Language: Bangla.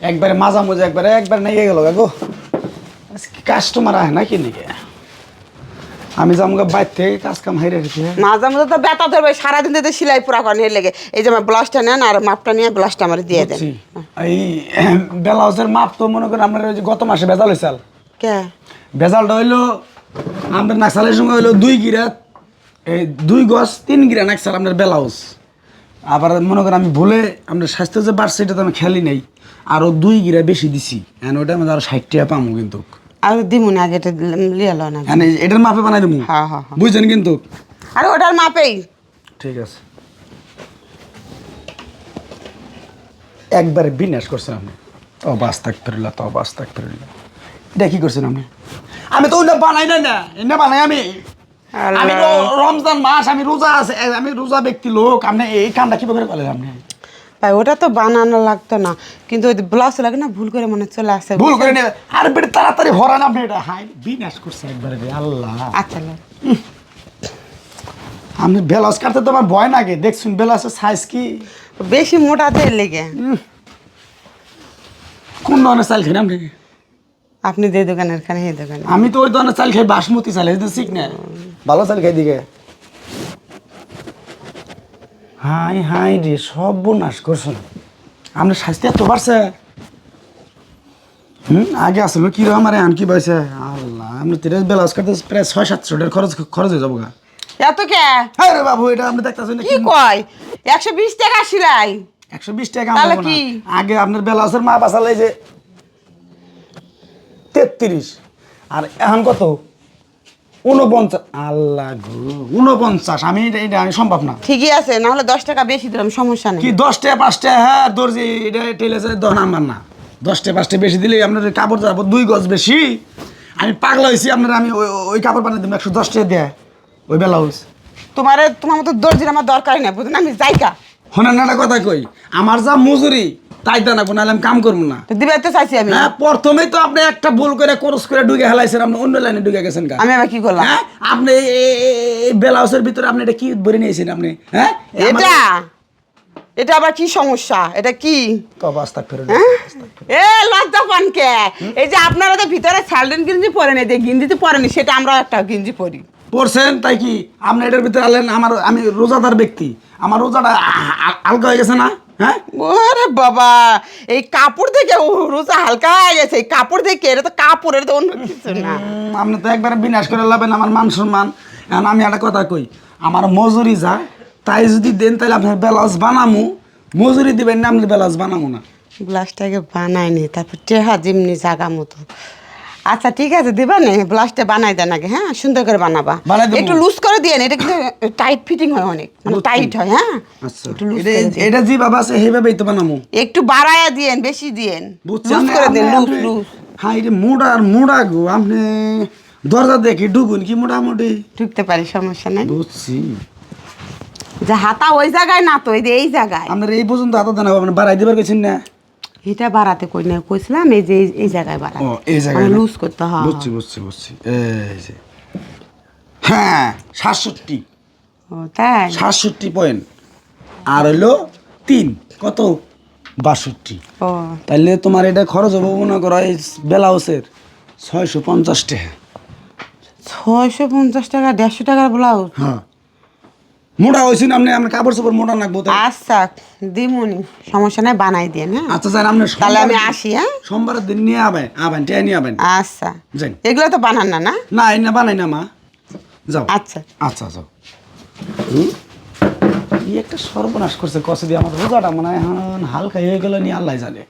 একবারে মাজা মজা একবারে একবার নিয়ে গেল গো কাস্টমার আহে নাকি নাকি? আমি যামগা বাইর থেকে কাজ কাম হাইরে রেখে। মাঝে মাঝে তো ব্যথা ধরবে সারাদিন তো সেলাই পুরা করেন এর লেগে। এই যে আমার ব্লাউজটা নেন আর মাপটা নিয়ে ব্লাউজটা আমার দিয়ে দেন। এই ব্লাউজের মাপ তো মনে করেন ওই গত মাসে বেজাল হয়েছিল কে? বেজালটা হইল আমাদের নাকসালের সময় হইল দুই গিরাত এই দুই গজ তিন গিরা নাকসাল আপনার ব্লাউজ। আবার মনে করেন আমি ভুলে আপনার স্বাস্থ্য যে বাড়ছে এটা তো আমি খেলি নাই। আরও দুই গিরা বেশি দিছি। এখন ওটা আমাদের আরও ষাট টাকা পামো কিন্তু। আর দিমুনি আগে এটা লিয়ে না। এই- এটার মাপে বানাই দেবো হ্যাঁ, হ্যাঁ, হ্যাঁ। বুঝছেন কিন্তু? আর ওটার মাপেই। ঠিক আছে। একবারে বিনাশ করছেন আপনি। তো বাস থাক ফেরলা তো বাস থাক ফেরলা এটা কি করছেন আপনি? আমি তো ওইটা বানাই না না। এটা বানাই আমি। আমি রমজান মাস আমি রোজা আছে আমি রোজা ব্যক্তি লোক আপনি এই কামটা কীভাবে করে করলেন আপনি? ভাই ওটা তো বানানো লাগতো না। কিন্তু ওই ব্লাউজ লাগে না ভুল করে মনে চলে আসে। ভুল করে নেবে আর বেটা তাড়াতাড়ি হরান আপনি এটা। হাই বিনাশ করছেন একবারে আল্লাহ। আচ্ছা। আপনি বেলাস কাটতে তো আমার ভয় লাগে। দেখছুন বেলাসের সাইজ কি? বেশি মোটা দিয়ে লেগে কোন ধরনের চাল খেলেন আপনি আপনি যে দোকানের খানে এই দোকানে। আমি তো ওই ধরনের চাল খাই বাসমতি চাল এই তো ঠিক না। ভালো চাল খাই দিকে। হাই হাই রে সব নাশ করছেন। আপনার স্বাস্থ্য এত বাড়ছে। হুম আগে আসলে কি আমার আন কি পাইছে আল্লাহ আপনি তিরিশ ব্লাউজ কাটতে প্রায় ছয় সাতশো টাকার খরচ খরচ হয়ে যাব গা। এত কে? হ্যাঁ রে বাবু এটা আপনি দেখতেছেন কি কয়? একশো বিশ টাকা সিলাই একশো বিশ টাকা তাহলে কি? আগে আপনার ব্লাউজের মা বাসালে যে তেত্রিশ। আর এখন কত? উনপঞ্চাশ। আল্লাহ উনপঞ্চাশ। আমি এটা আমি সম্ভব না। ঠিকই আছে নাহলে দশ টাকা বেশি দিলাম সমস্যা নেই। কি দশটা পাঁচটা হ্যাঁ দর্জি এটা টেলেছে দশ নাম্বার না। দশটা পাঁচটা বেশি দিলে আপনার কাপড় যাব দুই গজ বেশি। আমি পাগলা হয়েছি আপনার আমি ওই ওই কাপড় বানিয়ে দেবো একশো দশটা দেয়। ওই ব্লাউজ তোমার তোমার মতো দর্জির আমার দরকারই নেই বুঝলেন? আমি যাইকা হনার নাটা কথা কই আমার যা মজুরি তাই দানা নাহলে আমি কাম করব না। তো দিবে তো চাইছি আমি। হ্যাঁ প্রথমেই তো আপনি একটা ভুল করে কোর্স করে ঢুকে হেলাইছেন আপনি অন্য লাইনে ঢুকে গেছেন আমি আবার কি করলাম? হ্যাঁ আপনি এই- ব্লাউজের ভিতরে আপনি এটা কি ভরে নিয়েছেন আপনি? হ্যাঁ এটা? এটা আবার কি সমস্যা? এটা কি? ফেরত হ্যাঁ? এ লজ্জা পান কে? এই যে আপনারা তো ভিতরে স্যালডেন গিঞ্জি যে গিঞ্জিতে পরেনি সেটা আমরা একটা গিঞ্জি পরি। পড়ছেন তাই কি? আপনি এটার ভিতরে আলেন আমার আমি রোজাদার ব্যক্তি। আমার রোজাটা আ- আ- হয়ে গেছে না? হ্যাঁ? ওরে বাবা এই কাপড় দেখে রোজা হালকা হয়ে গেছে এই কাপড় দেখে এটা তো কাপড় এটা তো অন্য কিছু না। আপনি তো একবারে বিনাশ করে লাভেন আমার মান সম্মান। এখন আমি একটা কথা কই আমার মজুরি যা তাই যদি দেন তাহলে আপনার ব্লাউজ বানামু। মজুরি দিবেন না আপনি ব্লাউজ বানামু না। ব্লাউজটাকে বানায়নি তারপর টেহা যেমনি জাগা মতো। আচ্ছা ঠিক আছে দিবা নে ব্লাউজটা বানাই দেন আগে হ্যাঁ? সুন্দর করে বানাবা। একটু লুজ করে দিয়ে এটা কিন্তু টাইট ফিটিং হয় অনেক মানে টাইট হয় হ্যাঁ? আচ্ছা। একটু এটা যে বাবা আছে সেইভাবেই তো বানামু। একটু বাড়ায়া দিয়েন বেশি দিয়েন লুজ করে দিন লুজ লুজ হ্যাঁ এটা মোড়া আর মোড়া গো আপনি দরজা দেখি ঢুকুন কি মোটামুটি? ঢুকতে পারি সমস্যা নাই। বুঝছি। যে হাতা ওই জায়গায় না তো এই এই জায়গায়। আপনার এই পর্যন্ত হাতে দেন আপনি বাড়াই দিবার গেছেন না। এটা বাড়াতে কই না কইছিলাম এই যে এই- জায়গায় বাড়াতে। ও এই জায়গায় লুজ করতে হয়। বুঝছি বুঝছি বুঝছি। এই যে। হ্যাঁ সাতষট্টি। ও তাই? সাতষট্টি পয়েন্ট আর হলো তিন। কত? বাষট্টি। ও। তাইলে তোমার এটা খরচ হব মনে করো এই ব্লাউজের ছয়শো পঞ্চাশ টাকা। ছয়শো পঞ্চাশ টাকা দেড়শো টাকার ব্লাউজ? হ্যাঁ। মোটা হয়েছে না আপনি আপনার কাপড় চোপড় মোটা নাকবো আচ্ছা দিমুনি সমস্যা নাই বানাই দেন হ্যাঁ? আচ্ছা স্যার আপনি তাহলে আমি আসি হ্যাঁ? সোমবারের দিন নিয়ে আবেন আবেন টেয়া নিয়ে আবেন। আচ্ছা। যাই। এগুলো তো বানান না না? না এই না বানাই না মা। যাও। আচ্ছা। আচ্ছা যাও? কি একটা সর্বনাশ করছে কষে দিয়ে আমার রোজাটা মনে হয় হালকা হয়ে গেল নিয়ে আল্লাহ জানে।